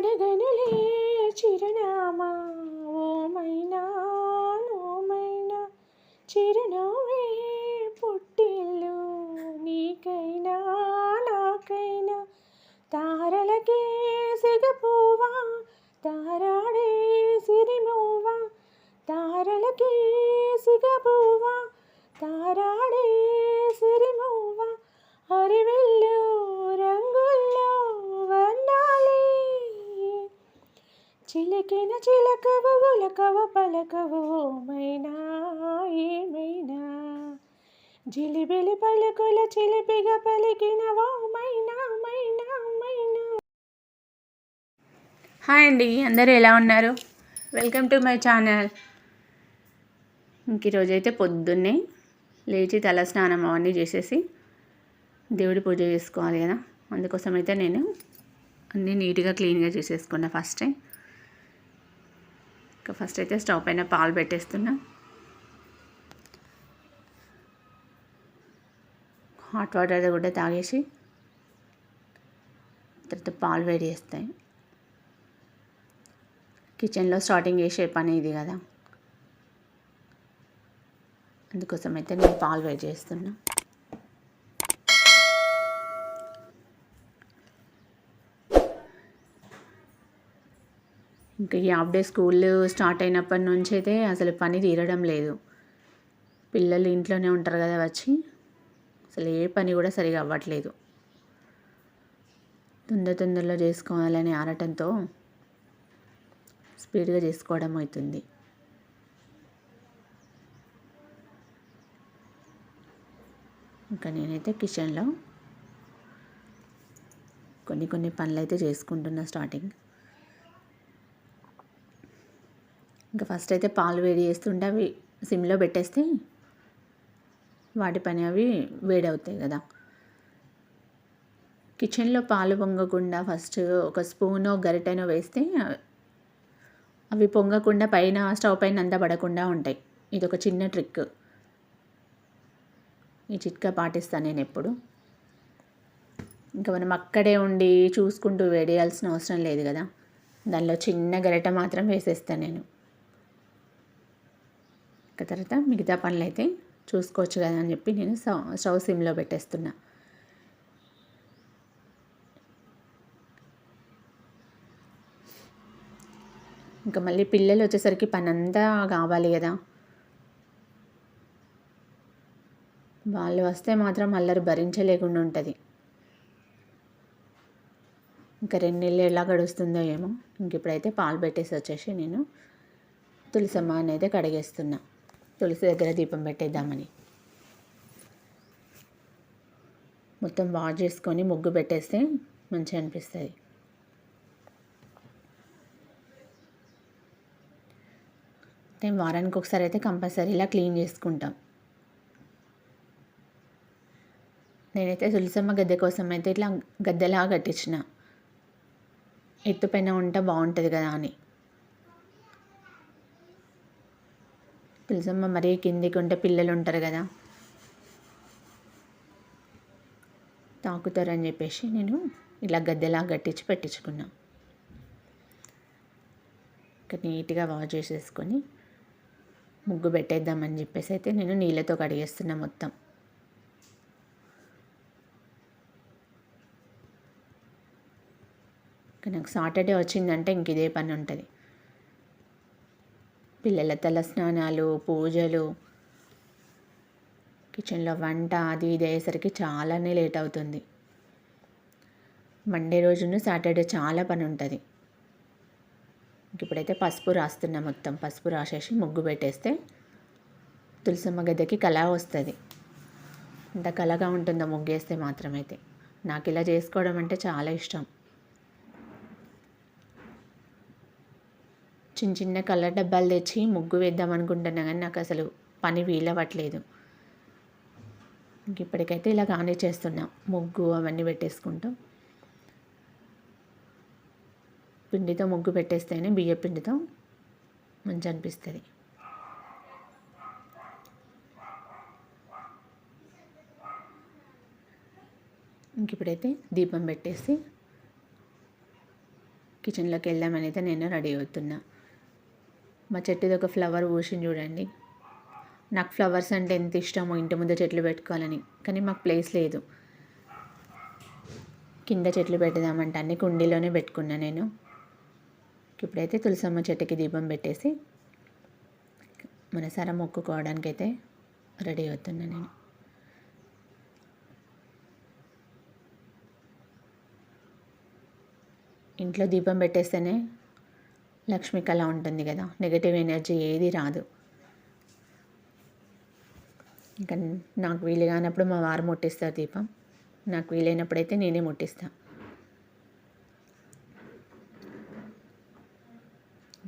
అడగనులే చిరునామా ఓమైనా నోమైనా చిరునవ్వే పుట్టిల్లు నీకైనా నాకైనా. తారలకే సిగపోవా తారాడే సిరిమోవా. తారలకే సిగపోవా తారాడే సిరిమోవా. అరివిల్ చిలికిన చిలకవు ఉలకవ పలకవు మైనా ఏమైనా. జిలిబిలి పలుకుల చిలిపిగా పలికిన ఓ మైనా మైనా హాయ్ అండి అందరూ ఎలా ఉన్నారు? Welcome to my channel. ఇంక ఈరోజు అయితే పొద్దున్నే లేచి తల స్నానం అవన్నీ చేసేసి దేవుడి పూజ చేసుకోవాలి కదా. అందుకోసం అయితే నేను అన్నీ నీట్గా క్లీన్గా చేసేసుకున్నా ఫస్ట్ టైం. ఇంకా ఫస్ట్ అయితే స్టవ్ పైన పాలు పెట్టేస్తున్నా. హాట్ వాటర్ కూడా తాగేసి తర్వాత పాలు వేడి చేస్తాయి. కిచెన్లో స్టార్టింగ్ చేసే పని ఇది కదా. అందుకోసం అయితే నేను పాలు వేడి చేస్తున్నా. ఇంకా ఈ హాఫ్ డే స్కూల్ స్టార్ట్ అయినప్పటి నుంచి అయితే అసలు పని తీరడం లేదు. పిల్లలు ఇంట్లోనే ఉంటారు కదా వచ్చి. అసలు ఏ పని కూడా సరిగా అవ్వట్లేదు. తొందర తొందరలో చేసుకోవాలనే ఆరటంతో స్పీడ్గా చేసుకోవడం అవుతుంది. ఇంకా నేనైతే కిచెన్లో కొన్ని కొన్ని పనులు అయితే చేసుకుంటున్నా స్టార్టింగ్. ఇంకా ఫస్ట్ అయితే పాలు వేడి చేస్తుంటే అవి సిమ్లో పెట్టేస్తే వాటి పని అవి వేడవుతాయి కదా. కిచెన్లో పాలు పొంగకుండా ఫస్ట్ ఒక స్పూనో గరిటెనో వేస్తే అవి పొంగకుండా పైన స్టవ్ పైన అంతా పడకుండా ఉంటాయి. ఇది ఒక చిన్న ట్రిక్ ఈ చిట్కా పాటిస్తాను నేను ఎప్పుడు. ఇంకా మనం అక్కడే ఉండి చూసుకుంటూ వేడేయాల్సిన అవసరం లేదు కదా. దానిలో చిన్న గరిట మాత్రం వేసేస్తాను నేను. తర్వాత మిగతా పనులు అయితే చూసుకోవచ్చు కదా అని చెప్పి నేను స్టవ్ స్టవ్ సిమ్లో పెట్టేస్తున్నా. ఇంకా మళ్ళీ పిల్లలు వచ్చేసరికి పని అంతా కావాలి కదా. వాళ్ళు వస్తే మాత్రం అల్లరి భరించలేకుండా ఉంటుంది. ఇంకా రెండు నెలలు ఎలా గడుస్తుందో ఏమో. ఇంక ఇప్పుడైతే పాలు పెట్టేసి వచ్చేసి నేను తులసమ్మ అనేది కడిగేస్తున్నా. తులసి దగ్గర దీపం పెట్టేద్దామని. మొత్తం వాష్ చేసుకొని ముగ్గు పెట్టేస్తే మంచిగా అనిపిస్తుంది. అంటే వారానికి ఒకసారి అయితే కంపల్సరీ ఇలా క్లీన్ చేసుకుంటాం. నేనైతే తులసమ్మ గద్దె కోసం అయితే ఇట్లా గద్దెలా కట్టించిన. ఎత్తుపైన ఉంటే బాగుంటుంది కదా అని. తెలుసమ్మ మరీ కిందికి ఉంటే పిల్లలు ఉంటారు కదా. తాకుతారని చెప్పేసి నేను ఇలా గద్దెలా కట్టించి పెట్టించుకున్నా. ఇక నీట్గా వాష్ చేసేసుకొని ముగ్గు పెట్టేద్దామని చెప్పేసి అయితే నేను నీళ్ళతో కడిగేస్తున్నా మొత్తం. నాకు సాటర్డే వచ్చిందంటే ఇంక ఇదే పని ఉంటుంది. పిల్లల తల స్నానాలు పూజలు. కిచెన్లో వంట అది ఇది అయ్యేసరికి చాలానే లేట్ అవుతుంది. మండే రోజును సాటర్డే చాలా పని ఉంటుంది. ఇప్పుడైతే పసుపు రాస్తున్నా మొత్తం. పసుపు రాసేసి ముగ్గు పెట్టేస్తే తులసమ్మ గద్దెకి కళ వస్తుంది. ఇంత కళగా ఉంటుందో ముగ్గేస్తే మాత్రమైతే. నాకు ఇలా చేసుకోవడం అంటే చాలా ఇష్టం. చిన్న చిన్న కలర్ డబ్బాలు తెచ్చి ముగ్గు వేద్దాం అనుకుంటున్నా కానీ నాకు అసలు పని వీలవ్వట్లేదు. ఇంక ఇప్పటికైతే ఇలా కానీ చేస్తున్నాం. ముగ్గు అవన్నీ పెట్టేసుకుంటాం. పిండితో ముగ్గు పెట్టేస్తేనే బియ్య పిండితో మంచి అనిపిస్తుంది. ఇంక ఇప్పుడైతే దీపం పెట్టేసి కిచెన్లోకి వెళ్దామని అయితే నేను రెడీ అవుతున్నా. మా చెట్టుది ఒక ఫ్లవర్ పూసింది చూడండి. నాకు ఫ్లవర్స్ అంటే ఎంత ఇష్టమో ఇంటి ముందు చెట్లు పెట్టుకోవాలని. కానీ మాకు ప్లేస్ లేదు. కింద చెట్లు పెట్టుదామంటే అన్ని కుండీలోనే పెట్టుకున్నా నేను. ఇప్పుడైతే తులసమ్మ చెట్టుకి దీపం పెట్టేసి మనసారా మొక్కుకోవడానికి అయితే రెడీ అవుతున్నా నేను. ఇంట్లో దీపం పెట్టేస్తేనే లక్ష్మి కళ ఉంటుంది కదా నెగటివ్ ఎనర్జీ ఏది రాదు. ఇంకా నాకు వీలు కానప్పుడు మా వారు ముట్టిస్తారు దీపం. నాకు వీలైనప్పుడైతే నేనే ముట్టిస్తా.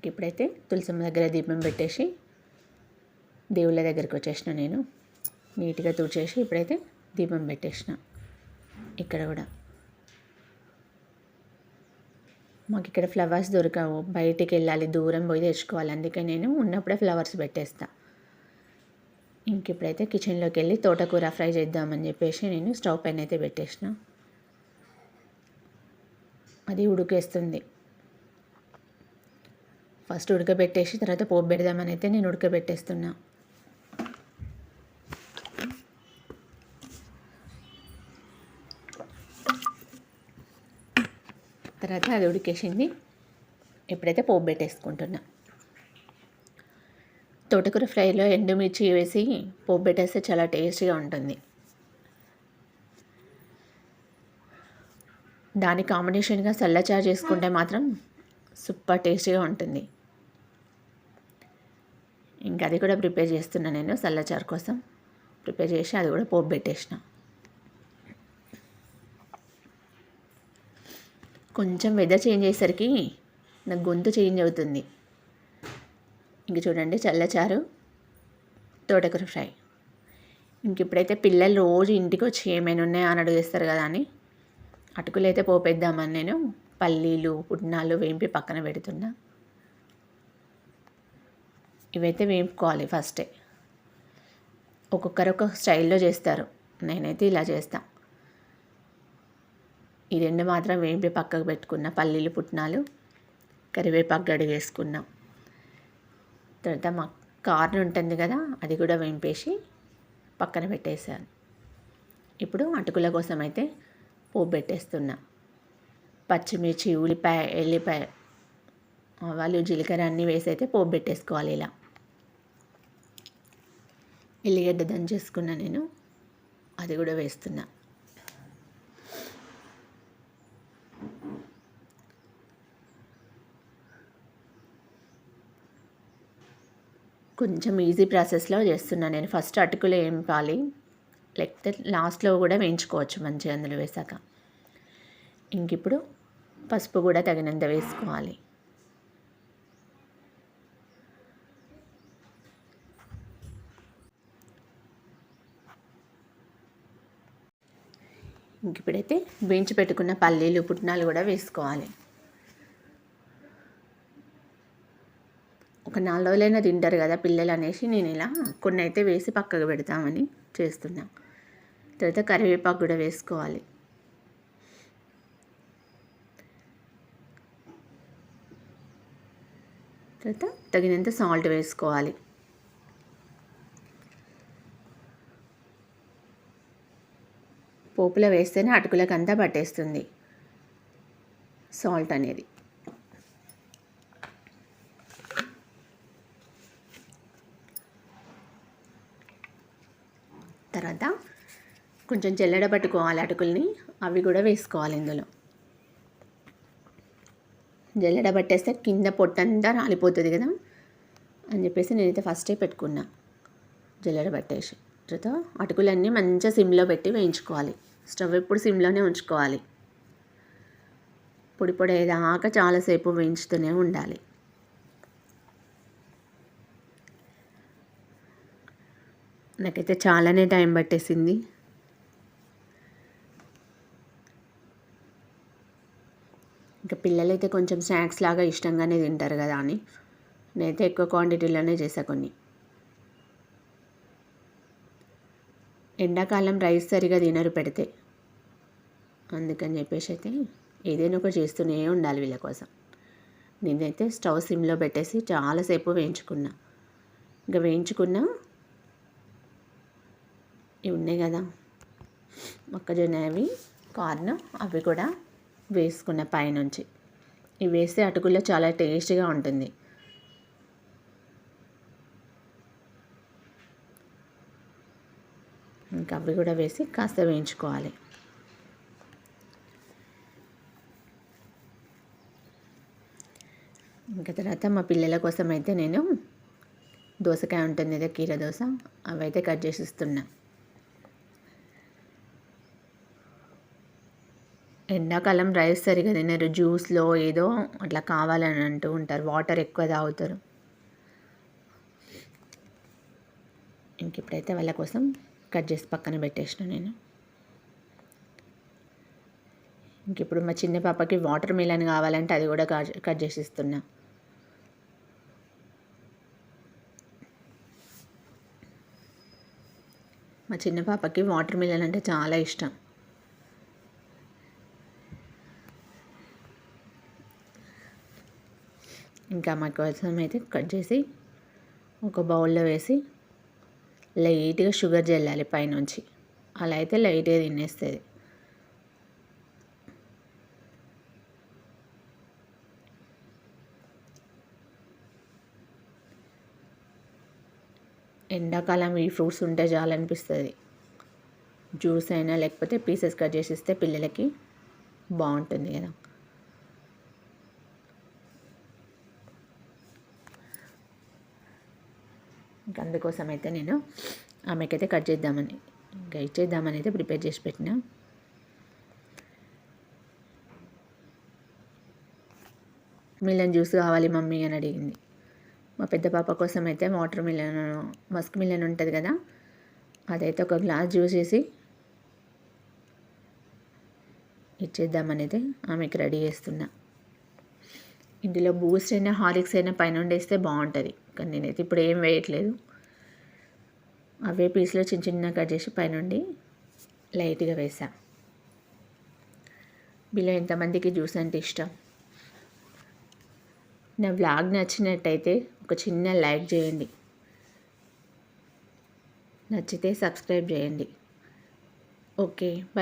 ఇప్పుడైతే తులసమ్మ దగ్గర దీపం పెట్టేసి దేవుళ్ళ దగ్గరికి వచ్చేసిన నేను. నీట్గా తుడిచేసి ఇప్పుడైతే దీపం పెట్టేసిన. ఇక్కడ కూడా. మాకు ఇక్కడ ఫ్లవర్స్ దొరకవు. బయటికి వెళ్ళాలి దూరం పోయి తెచ్చుకోవాలి. అందుకే నేను ఉన్నప్పుడే ఫ్లవర్స్ పెట్టేస్తా. ఇంక ఇప్పుడైతే కిచెన్లోకి వెళ్ళి తోటకూర ఫ్రై చేద్దామని చెప్పేసి నేను స్టవ్ పైన అయితే పెట్టేసిన. అది ఉడికేస్తుంది. ఫస్ట్ ఉడకబెట్టేసి తర్వాత పోపు పెడదామని అయితే నేను ఉడకబెట్టేస్తున్నా. తర్వాత అది ఉడికేసింది. ఎప్పుడైతే పోపు పెట్టేసుకుంటున్నా. తోటకూర ఫ్రైలో ఎండుమిర్చి వేసి పోపు పెట్టేస్తే చాలా టేస్టీగా ఉంటుంది. దాని కాంబినేషన్గా చల్లచారు చేసుకుంటే మాత్రం సూపర్ టేస్టీగా ఉంటుంది. ఇంకా అది కూడా ప్రిపేర్ చేస్తున్నా నేను చల్లచారు కోసం. ప్రిపేర్ చేసి అది కూడా పోపు పెట్టేసిన. కొంచెం వెదర్ చేంజ్ అయ్యేసరికి నా గొంతు చేంజ్ అవుతుంది. ఇంక చూడండి చల్లచారు తోటకూర ఫ్రై. ఇంక ఇప్పుడైతే పిల్లలు రోజు ఇంటికి వచ్చి ఏమైనా ఉన్నాయా అని అడిగేస్తారు కదా అని. అటుకులు అయితే పోపేద్దామని నేను పల్లీలు పుట్నాలు వేంపి పక్కన పెడుతున్నా. ఇవైతే వేపుకోవాలి ఫస్టే ఒక్కొక్కరు ఒక స్టైల్లో చేస్తారు. నేనైతే ఇలా చేస్తాను ఈ రెండు మాత్రం వేంపి పక్కకు పెట్టుకున్న పల్లీలు పుట్నాలు కరివేపాకు గడి వేసుకున్నాం తర్వాత మా కార్న్ ఉంటుంది కదా అది కూడా వేంపేసి పక్కన పెట్టేశాను. ఇప్పుడు అటుకుల కోసం అయితే పోపు పెట్టేస్తున్నా. పచ్చిమిర్చి ఉల్లిపాయ ఎల్లిపాయ ఆవాలు జీలకర్ర అన్నీ వేసి అయితే పోపు పెట్టేసుకోవాలి ఇలా. ఎల్లిగడ్డ దంచేసుకున్నా నేను అది కూడా వేస్తున్నా. కొంచెం ఈజీ ప్రాసెస్లో చేస్తున్నాను నేను. ఫస్ట్ అటుకులు వేయింపాలి లేకపోతే లాస్ట్లో కూడా వేయించుకోవచ్చు మంచిగా అందులో వేసాక. ఇంక ఇప్పుడు పసుపు కూడా తగినంత వేసుకోవాలి. ఇంక ఇప్పుడైతే వేయించి పెట్టుకున్న పల్లీలు పుట్నాలు కూడా వేసుకోవాలి. నాలుగు రోజులైనా తింటారు కదా పిల్లలు అనేసి నేను ఇలా కొన్ని అయితే వేసి పక్కకు పెడతామని చేస్తున్నా. తర్వాత కరివేపాకు కూడా వేసుకోవాలి. తర్వాత తగినంత సాల్ట్ వేసుకోవాలి. పోపులో వేస్తేనే అటుకులకంతా పట్టేస్తుంది సాల్ట్ అనేది. తర్వాత కొంచెం జల్లెడ పట్టుకోవాలి అటుకుల్ని. అవి కూడా వేసుకోవాలి ఇందులో. జల్లెడ పట్టేస్తే కింద పొట్టంతా రాలిపోతుంది కదా అని చెప్పేసి నేనైతే ఫస్టే పెట్టుకున్నా జల్లెడ పట్టేసి. తర్వాత అటుకులన్నీ మంచిగా సిమ్లో పెట్టి వేయించుకోవాలి. స్టవ్ ఎప్పుడు సిమ్లోనే ఉంచుకోవాలి. పొడి పొడి దాకా చాలాసేపు వేయించుతూనే ఉండాలి. నాకైతే చాలానే టైం పట్టేసింది. ఇంకా పిల్లలైతే కొంచెం స్నాక్స్ లాగా ఇష్టంగానే తింటారు కదా అని. నేనైతే ఎక్కువ క్వాంటిటీలోనే చేసా కొన్ని. ఎండాకాలం రైస్ సరిగా తినరు పెడితే. అందుకని చెప్పేసి అయితే ఏదైనా ఒక చేస్తూనే ఉండాలి వీళ్ళ కోసం. నేనైతే స్టవ్ సిమ్లో పెట్టేసి చాలాసేపు వేయించుకున్నా. ఇంకా వేయించుకున్నా ఇవి ఉన్నాయి కదా. మొక్కజొన్న అవి కార్న్ అవి కూడా వేసుకున్న పైనుంచి. ఇవి వేస్తే అటుకుల్లో చాలా టేస్ట్గా ఉంటుంది. ఇంకా అవి కూడా వేసి కాస్త వేయించుకోవాలి. ఇంకా తర్వాత మా పిల్లల కోసం అయితే నేను దోసకాయ ఉంటుంది కదా కీర దోశ అవి అయితే కట్ చేసి ఇస్తున్నాను ఎండాకాలం రైస్ సరిగా తినరు జ్యూస్లో ఏదో అట్లా కావాలని అంటూ ఉంటారు. వాటర్ ఎక్కువ తాగుతారు. ఇంక ఇప్పుడైతే వాళ్ళ కోసం కట్ చేసి పక్కన పెట్టేసిన నేను. ఇంక ఇప్పుడు మా చిన్న పాపకి వాటర్ మిలన్ కావాలంటే అది కూడా కట్ చేసి ఇస్తున్నా. మా చిన్న పాపకి వాటర్ మిలన్ అంటే చాలా ఇష్టం. ఇంకా మా కోసం అయితే కట్ చేసి ఒక బౌల్లో వేసి లైట్గా షుగర్ జల్లాలి పైనుంచి. అలా అయితే లైట్గా తినేస్తుంది. ఎండాకాలం ఈ ఫ్రూట్స్ ఉంటే చాలనిపిస్తుంది. జ్యూస్ అయినా లేకపోతే పీసెస్ కట్ చేసి ఇస్తే పిల్లలకి బాగుంటుంది కదా. ఇంకా అందుకోసం అయితే నేను ఆమెకైతే కట్ చేద్దామని ఇంకా ఇచ్చేద్దామని అయితే ప్రిపేర్ చేసి పెట్టిన. మిలన్ జ్యూస్ కావాలి మమ్మీ అని అడిగింది. మా పెద్ద పాప కోసం అయితే వాటర్ మిలన్ మస్క్ మిలన్ ఉంటుంది కదా అదైతే ఒక గ్లాస్ జ్యూస్ వేసి ఇచ్చేద్దామని అయితే ఆమెకి రెడీ చేస్తున్నా. ఇందులో బూస్ట్ అయినా హార్లిక్స్ అయినా పైన వేస్తే బాగుంటుంది. కానీ నేనైతే ఇప్పుడు ఏం వేయట్లేదు. అవే పీస్లో చిన్న చిన్న కట్ చేసి పైనుండి లైట్గా వేసా. మీలో ఎంతమందికి జ్యూస్ అంటే ఇష్టం? నా వ్లాగ్ నచ్చినట్టయితే ఒక చిన్న లైక్ చేయండి. నచ్చితే సబ్స్క్రైబ్ చేయండి. Okay bye